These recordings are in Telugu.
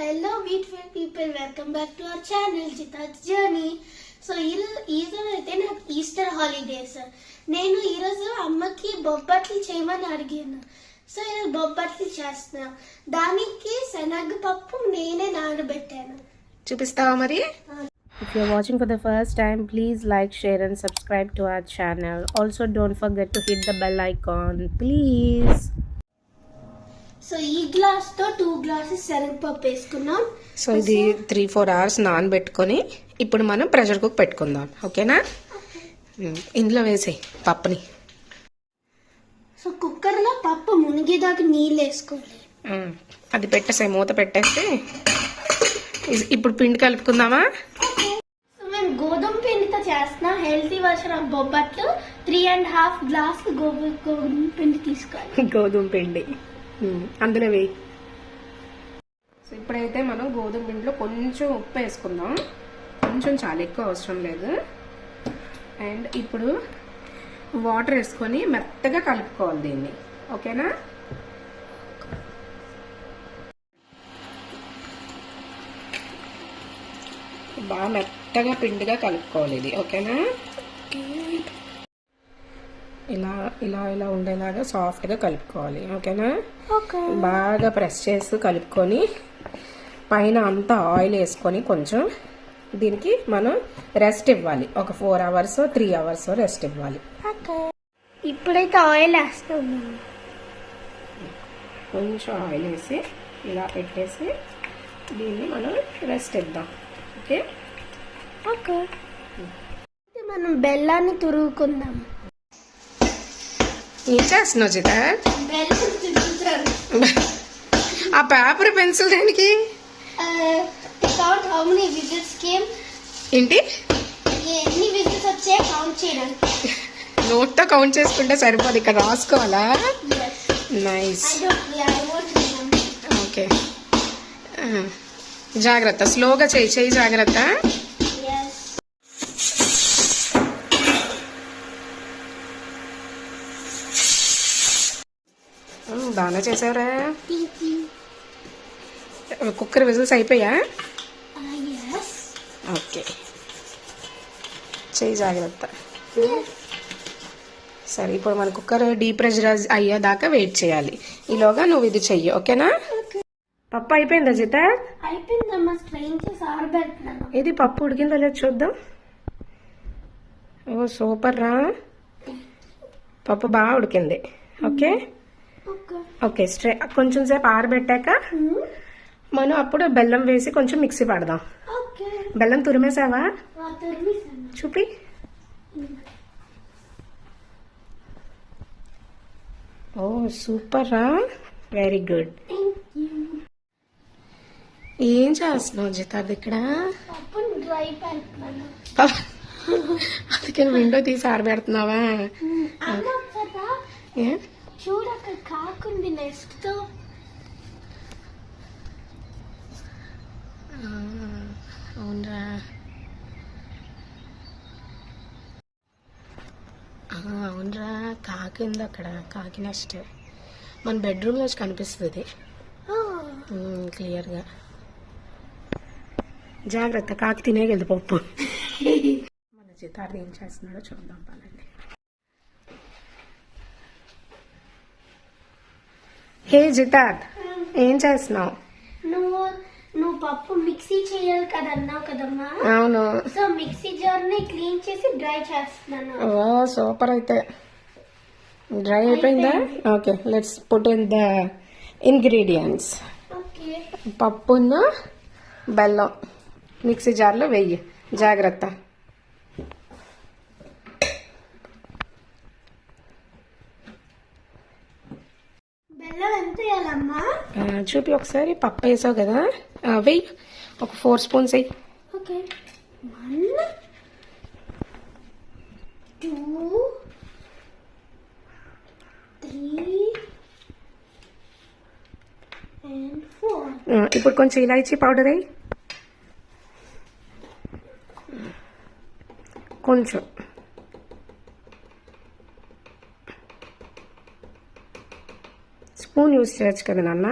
Hello beautiful people welcome back to our channel Jitaj journey so ఈ ఈరోజు అయితే నాకు ఈస్టర్ హాలిడేస్ నేను ఈరోజు అమ్మకి బొబ్బట్లు చేయమని అడిగాను. సో ఈరోజు బొబ్బట్లు చేస్తున్నా. దానికి శనగపప్పు నేనే నానబెట్టాను. చూపిస్తావా మరి? If you're watching for the first time, please like, share, and subscribe to our channel. Also, don't forget to hit the bell icon, please. So ఈ గ్లాస్తో టూ గ్లాసెస్ శనగపప్పు వేసుకున్నాం. సో ఇది త్రీ ఫోర్ అవర్స్ నానబెట్టుకొని ఇప్పుడు మనం ప్రెషర్ కుక్ పెట్టుకుందాం. ఓకేనా? ఇందులో వేసేయి పప్పుని. సో కుక్కర్లో పప్పు మునిగేదాకా నీళ్ళు వేసుకోవాలి. అది పెట్టేసాయి మూత పెట్టేసి ఇ- ఇప్పుడు పిండి కలుపుకుందామా? మేము గోధుమ పిండితో చేస్తున్నాం. Healthy version of bobbatlu. Three and half glass గోధుమ పిండి తీసుకోవాలి. గోధుమ పిండి. అందులో వేయి. సో ఇప్పుడైతే మనం గోధుమ పిండిలో కొంచెం ఉప్పు వేసుకుందాం. కొంచెం చాలా ఎక్కువ అవసరం లేదు. అండ్ ఇప్పుడు వాటర్ వేసుకొని మెత్తగా కలుపుకోవాలి దీన్ని. ఓకేనా? బాగా మెత్తగా పిండిగా కలుపుకోవాలి ఇది. ఓకేనా? ఇలా ఇలా ఇలా ఉండేలాగా సాఫ్ట్గా కలుపుకోవాలి. ఓకేనా? ఓకే. బాగా ప్రెస్ చేసి కలుపుకొని పైన అంతా ఆయిల్ వేసుకొని కొంచెం దీనికి మనం రెస్ట్ ఇవ్వాలి. ఒక four hours three hours rest ఇవ్వాలి. ఓకే. ఇప్పుడైతే ఆయిల్ వేస్తాం మేము కొంచెం ఆయిల్ వేసి ఇలా పెట్టేసి దీన్ని మనం రెస్ట్ ఇద్దాం. ఓకే? ఓకే. మనం బెల్లాన్ని తురుగుకుందాం ఏం చేస్తున్నావు జిత? ఆ పేపర్ పెన్సిల్ దేనికి? ఏంటి? నోట్తో కౌంట్ చేసుకుంటే సరిపోదు ఇక్కడ రాసుకోవాలా? నైస్ ఓకే జాగ్రత్త స్లోగా చేయి చేయి జాగ్రత్త Yes. ఉమ్, బాగానే చేసావురా. కుక్కర్ విజిల్స్ అయిపోయా. ఓకే. చేయి జాగ్రత్త. సరే ఇప్పుడు మన కుక్కర్ డీప్రెషరైజ్ అయ్యేదాకా వెయిట్ చేయాలి. ఈలోగా నువ్వు ఇది చెయ్యి ఓకేనా. పప్పు అయిపోయిందా జిత? ఇది పప్పు ఉడికిందో లేదో చూద్దాం. ఓ సూపర్ రా పప్పు బాగా ఉడికింది ఓకే? ఓకే స్ట్రే కొంచెం సేపు ఆరబెట్టాక మనం అప్పుడు బెల్లం వేసి కొంచెం మిక్సీ పడదాం. బెల్లం తురిమేసావా? చూపి. ఓ సూపర్? రా వెరీ గుడ్. ఏం చేస్తున్నావు జితాద్ ఇక్కడ? అందుకే విండో తీసి ఆరబెడుతున్నావా? కదా? ఏ? చూడు అక్కడ కాకుంది నెక్స్ట్తో ఆ, అవునరా. అవునరా. కాకి ఉంది అక్కడ కాకి నెక్స్ట్ మన బెడ్రూమ్లో వచ్చి కనిపిస్తుంది క్లియర్గా. జాగ్రత్త కాకి తినేగలదు పప్పు మన చితారు ఏం చేస్తున్నాడో చూద్దాం పదండి. హే జితార్ ఏం చేస్తున్నావు? నువ్వు నువ్వు పప్పు మిక్సీ చేయాలి కదా అన్నావు కదమ్మా. అవును. సో మిక్సీ జార్ని క్లీన్ చేసి డ్రై చేస్తున్నాను. ఓ సూపర్ అయితే. డ్రై అయిపోయిందా? Okay let's put in the ingredients okay. పప్పున్న బెల్లం మిక్సీ జార్లో వెయ్యి జాగ్రత్త బెల్లం ఎంత వేయాలమ్మా ఆ, చూపి ఒకసారి పప్పు వేసావు కదా? వెయ్యి. ఒక ఫోర్ స్పూన్స్ వెయ్యి ఓకే. టూ ఆ, ఇప్పుడు కొంచెం ఇలాచీ పౌడర్ వేయి. కొంచెం. స్పూన్ యూజ్ చేయొచ్చు కదా నాన్న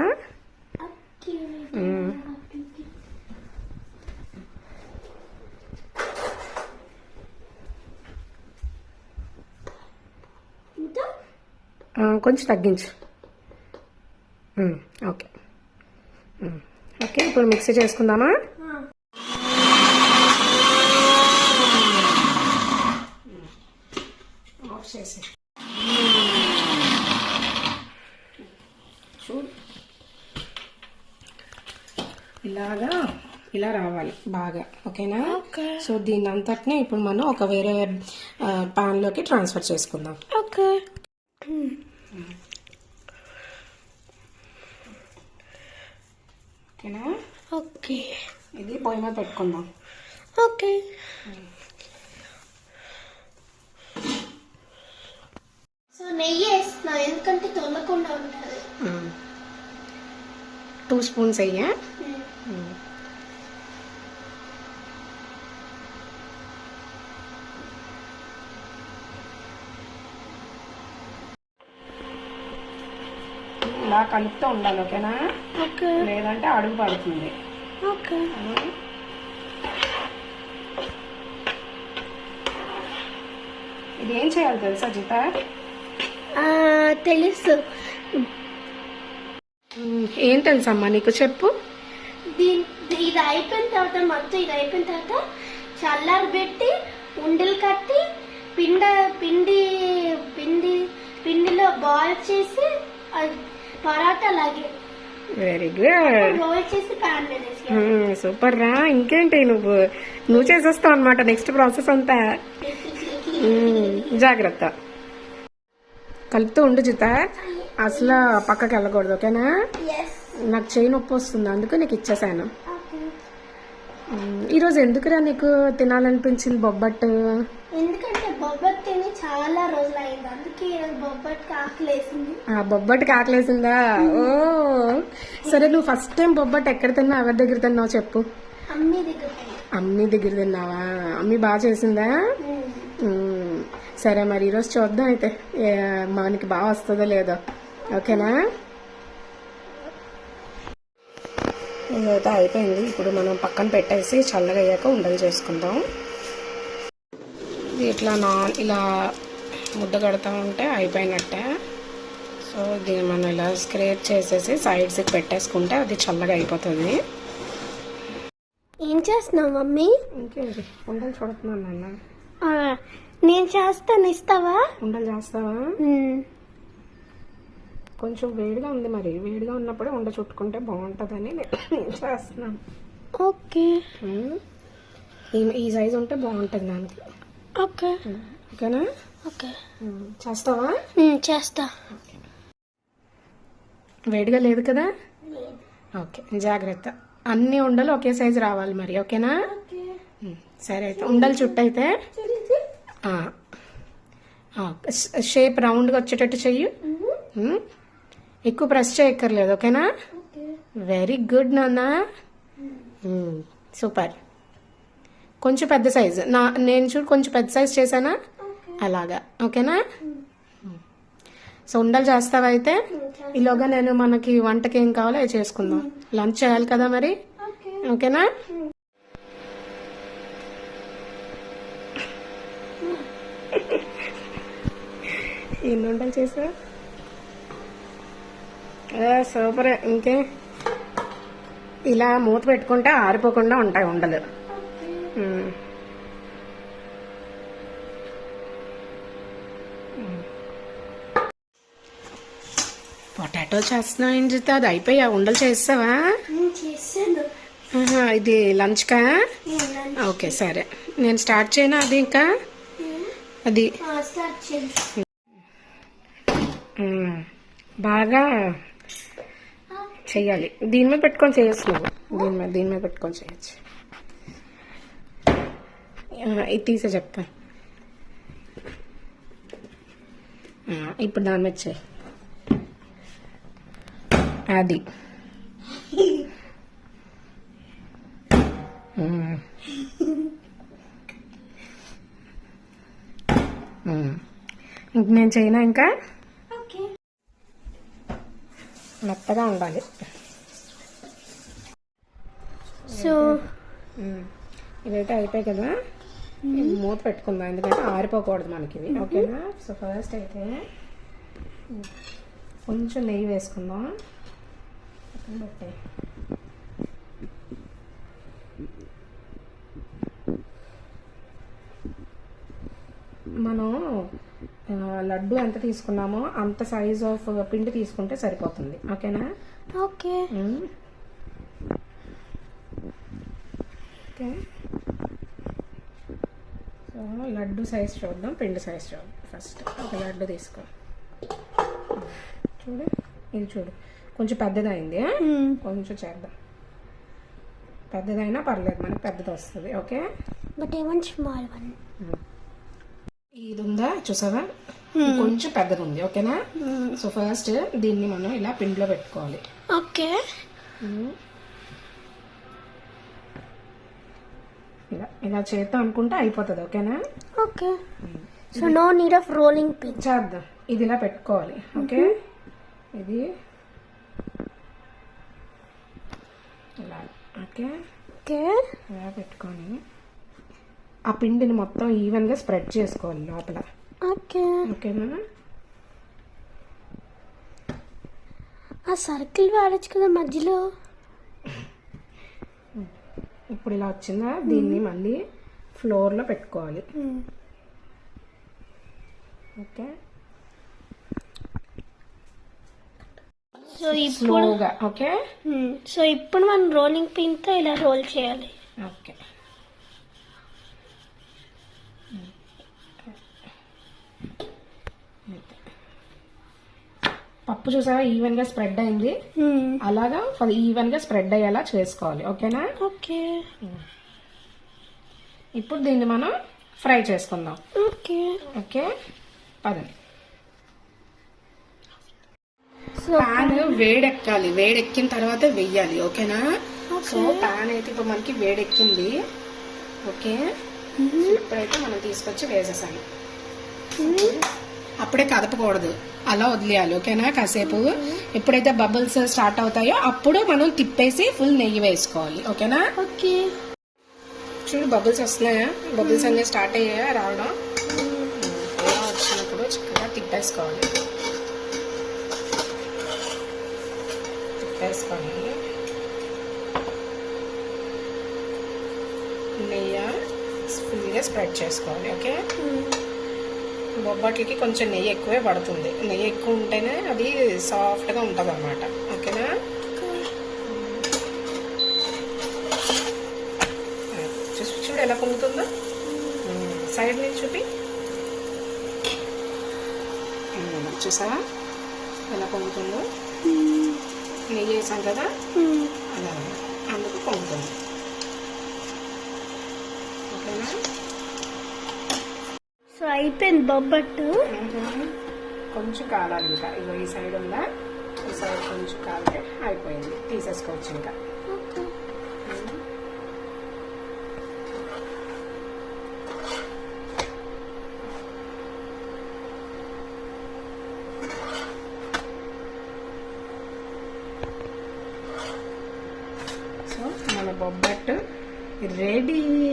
కొంచెం తగ్గించు ఓకే ఓకే ఇప్పుడు మిక్సీ చేసుకుందామా ఇలాగా ఇలా రావాలి బాగా ఓకేనా? సో దీని అంతటిని ఇప్పుడు మనం ఒక వేరే పాన్లోకి ట్రాన్స్ఫర్ చేసుకుందాం. ఓకే. ఓకేనా? ఓకే. ఇది పొయ్యి మీద పెట్టుకుందాం. ఓకే. సో నెయ్యి వేస్తున్నా ఎందుకంటే తొలకుండా ఉంటుంది. టూ స్పూన్స్ అయ్యా. ఇలా కలుపుతూ ఉండాలి ఓకేనా? ఓకే లేదంటే అడుగు పడుతుంది. ఇది ఏం చేయాలి తెలుసా జిత? తెలుసు. ఏం తెలుసమ్మా నీకు చెప్పు. దీని ఇది అయిపోయిన తర్వాత మొత్తం ఇది అయిపోయిన తర్వాత చల్లారి పెట్టి ఉండలు కట్టి పిండ పిండి పిండి పిండిలో బాల్ చేసి పరాటా లాగే వెరీ గుడ్ సూపర్ రా. ఇంకేంటి నువ్వు? నువ్వు చేసేస్తావు అనమాట నెక్స్ట్ ప్రాసెస్ అంతా. మ్మ్, జాగ్రత్త. కలుపుతూ ఉండు జిత. అసలు పక్కకి వెళ్ళకూడదు ఓకేనా? నాకు చేయి నొప్పి వస్తుంది అందుకు నీకు ఇచ్చేసాను. ఈరోజు ఎందుకురా నీకు తినాలనిపించింది బొబ్బట్టు? ఎందుకంటే బొబ్బట్ తిని చాలా రోజులు అయింది అందుకే ఈరోజు బొబ్బట్కి ఆకలేసిందా ఓ. సరే నువ్వు ఫస్ట్ టైం బొబ్బట్టు ఎక్కడ తిన్నావు? ఎవరి దగ్గర తిన్నావు చెప్పు. అమ్మి దగ్గర. అమ్మి దగ్గర తిన్నావా? అమ్మి బాగా చేసిందా. సరే మరి ఈరోజు చూద్దాం అయితే. మనకి బాగా వస్తుందో లేదో. ఓకేనా? ఇదైతే అయిపోయింది. ఇప్పుడు మనం పక్కన పెట్టేసి చల్లగా అయ్యాక ఉండలు చేసుకుందాం. ఇది ఇట్లా నా ఇలా ముద్ద కడతా ఉంటే అయిపోయినట్టే. సో దీన్ని మనం ఇలా స్క్రేప్ చేసేసి సైడ్స్కి పెట్టేసుకుంటే అది చల్లగా అయిపోతుంది. ఏం చేస్తున్నావు మమ్మీ? ఇంకేంటి? ఉండలు చూడుతున్నాను నాన్న. నేను చేస్తాను ఇస్తావా? ఉండలు చేస్తావా. కొంచెం వేడిగా ఉంది మరి. వేడిగా ఉన్నప్పుడే ఉండ చుట్టుకుంటే బాగుంటుందని నేను చేస్తున్నాను. ఓకే. ఈ సైజు ఉంటే బాగుంటుంది దానికి ఓకే. ఓకేనా? ఓకే. చేస్తావా? చేస్తా. వేడిగా లేదు కదా? ఓకే జాగ్రత్త. అన్ని ఉండలు ఒకే సైజు రావాలి మరి ఓకేనా. సరే అయితే. ఉండలు. ఆ, ష- షేప్ రౌండ్గా వచ్చేటట్టు చెయ్యి. ఎక్కువ ప్రెస్ చేయక్కర్లేదు ఓకేనా? వెరీ గుడ్ నాన్న. సూపర్ కొంచెం పెద్ద సైజు నా నేను చూడు కొంచెం పెద్ద సైజు చేశానా? అలాగా. ఓకేనా. సో ఉండలు చేస్తావా అయితే? ఈలోగా నేను మనకి వంటకి ఏం కావాలో అవి చేసుకుందాం. లంచ్ చేయాలి కదా మరి? ఓకేనా? ఎన్ని ఉండలు చేసావు? సూపర్. ఇంకే? ఇలా మూత పెట్టుకుంటే ఆరిపోకుండా ఉంటాయి ఉండలు. మ్మ్. పొటాటో చేస్తున్నావు ఏం చెప్తా అది అయిపోయా ఉండలు చేస్తావా? ఇది లంచ్కా ఓకే సరే. నేను స్టార్ట్ చేయనా అది ఇంకా? అది. బాగా చేయాలి దీని మీద పెట్టుకొని చేయొచ్చు నువ్వు. దీని మీద దీని మీద పెట్టుకొని చేయొచ్చు. ఇది తీసే చెప్తాను ఇప్పుడు దాని మీద చేయి. అది. ఇంక నేను చేయనా ఇంకా? మెత్తగా ఉండాలి. సో. ఇవైతే అయిపోయాయి కదా. మూత పెట్టుకుందాం ఎందుకంటే ఆరిపోకూడదు మనకి ఇవి ఓకేనా? సో ఫస్ట్ అయితే కొంచెం నెయ్యి వేసుకుందాం. పెట్టే. మనం లడ్డు ఎంత తీసుకున్నామో అంత సైజ్ ఆఫ్ పిండి తీసుకుంటే సరిపోతుంది. ఓకేనా? Okay. Okay. So laddu size చూద్దాం పిండి సైజ్ చూద్దాం ఫస్ట్ ఒక లడ్డు తీసుకో. చూడు ఇది చూడు. కొంచెం పెద్దదైంది? కొంచెం చేద్దాం. పెద్దదైనా పర్లేదు మనకి పెద్దది వస్తుంది ఓకే బట్ ఏమన్ స్మాల్ వన్ ఇది ఉందా చూసావా? ఇది కొంచెం పెద్దది ఉంది ఓకేనా సో ఫస్ట్ దీన్ని మనం ఇలా పిండిలో పెట్టుకోవాలి. ఓకే. ఇలా ఇలా చేద్దాం అనుకుంటే అయిపోతుంది ఓకేనా? Okay. So no need of rolling pin చేద్దాం. ఇది ఇలా పెట్టుకోవాలి ఓకే? ఇది. ఇలా ఓకే? ఓకే. ఇలా పెట్టుకొని ఆ పిండిని మొత్తం ఈవెన్గా స్ప్రెడ్ చేసుకోవాలి లోపల. ఓకే. ఓకేనా ఆ సర్కిల్ వాడచ్చు కదా మధ్యలో. ఇప్పుడు ఇలా వచ్చిందా? దీన్ని మళ్ళీ ఫ్లోర్లో పెట్టుకోవాలి. ఓకే. సో ఇప్పుడు ఓకే? సో ఇప్పుడు మనం రోలింగ్ పిన్తో ఇలా రోల్ చేయాలి. ఓకే. పప్పు చూసావా? ఈవెన్గా స్ప్రెడ్ అయింది. అలాగా ఈవెన్గా స్ప్రెడ్ అయ్యేలా చేసుకోవాలి. ఓకేనా? ఓకే. ఇప్పుడు దీన్ని మనం ఫ్రై చేసుకుందాం. ఓకే. ఓకే? పదండి. సో పాన్ వేడెక్కాలి. వేడెక్కిన తర్వాత వెయ్యాలి. ఓకేనా? సో పాన్ అయితే ఇప్పుడు మనకి వేడెక్కింది. ఓకే? ఇప్పుడైతే మనం తీసుకొచ్చి వేసేసాను అప్పుడే కదపకూడదు. అలా వదిలేయాలి ఓకేనా? కాసేపు ఎప్పుడైతే బబుల్స్ స్టార్ట్ అవుతాయో అప్పుడు మనం తిప్పేసి ఫుల్ నెయ్యి వేసుకోవాలి ఓకేనా? ఓకే. చూడు బబుల్స్ వస్తున్నాయా? బబుల్స్ అన్ని స్టార్ట్ అయ్యాయా రావడం? వచ్చినప్పుడు చక్కగా తిప్పేసుకోవాలి. తిప్పేసుకొని నెయ్యి ఫుల్గా స్ప్రెడ్ చేసుకోవాలి ఓకే? బొబ్బట్లకి కొంచెం నెయ్యి ఎక్కువే పడుతుంది. నెయ్యి ఎక్కువ ఉంటేనే అది సాఫ్ట్గా ఉంటుంది అనమాట ఓకేనా? చూసి చూడు ఎలా పొంగుతుందో. సైడ్ నుంచి చూపి. చూసావా? ఎలా పొంగుతుందో. నెయ్యి వేసాం కదా? అలా అందుకు పొంగుతుంది ఓకేనా సో అయిపోయింది బొబ్బట్టు. కొంచెం కాలాలి ఇంకా. ఇగో ఈ సైడ్ ఉందా? ఈ సైడ్ కొంచెం కాలితే అయిపోయింది. తీసేసుకోవచ్చు ఇంకా. సో మన బొబ్బట్టు రెడీ.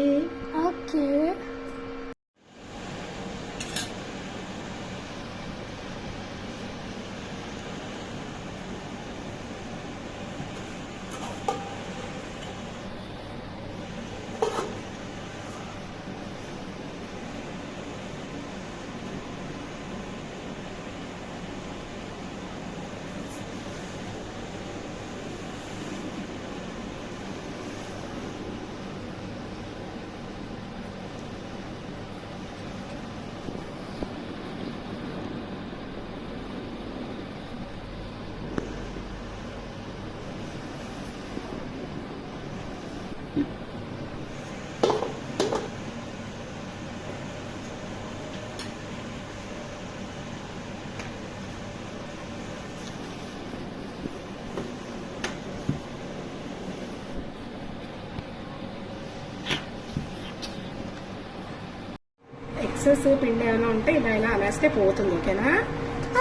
ఎక్సెస్ పిండి ఏమైనా ఉంటే ఇలా ఇలా అనేస్తే పోతుంది ఓకేనా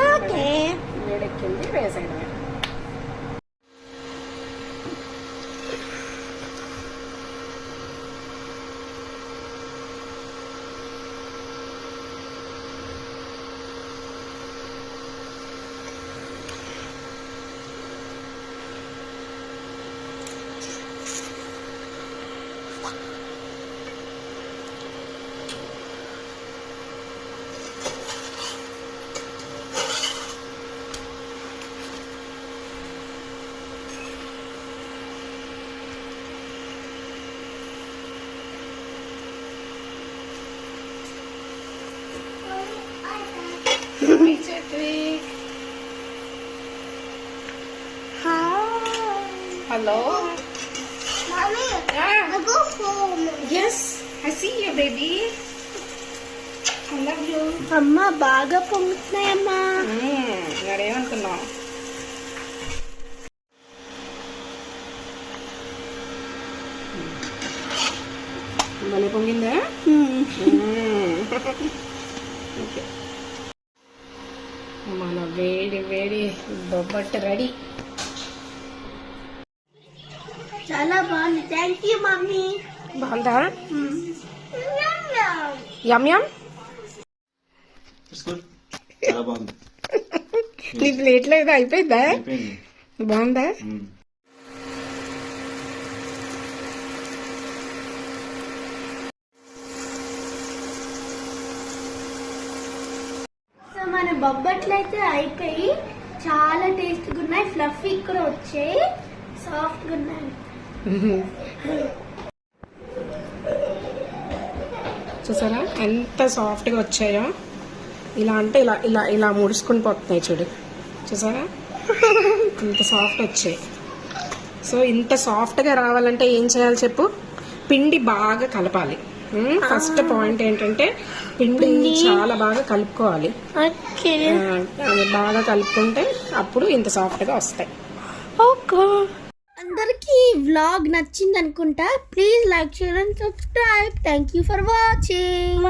ఓకే వేడెక్కింది వేసేయడమే What? Mommy, Ah. I go home. Yes I see you baby I love you అమ్మ బాగా పొంగుతున్నాయమ్మా. మరేమనుకున్నావు భలే పొంగిందా? మన వేడి వేడి బొబ్బట్టు రెడీ. చాలా బాగుంది. Thank you mummy. బాగుందా? యమ్ యమ్ నీ ప్లేట్లో ఏదో అయిపోయిందా? అయిపోయింది. బాగుందా. సో మన బొబ్బట్లు అయితే అయిపోయి చాలా టేస్ట్గా ఉన్నాయి. ఫ్లఫీ కూడా వచ్చాయి. సాఫ్ట్గా ఉన్నాయి. చూసారా? ఎంత సాఫ్ట్గా వచ్చాయో. ఇలా అంటే ఇలా ఇలా ఇలా ముడుచుకుని పోతున్నాయి చూడు. చూసారా? ఇంత సాఫ్ట్ వచ్చాయి. సో ఇంత సాఫ్ట్గా రావాలంటే ఏం చేయాలి చెప్పు? పిండి బాగా కలపాలి. ఫస్ట్ పాయింట్ ఏంటంటే పిండి చాలా బాగా కలుపుకోవాలి. బాగా కలుపుకుంటే అప్పుడు ఇంత సాఫ్ట్గా వస్తాయి. ఓకే. ఈ వ్లాగ్ నచ్చింది అనుకుంటా please like share and subscribe thank you for watching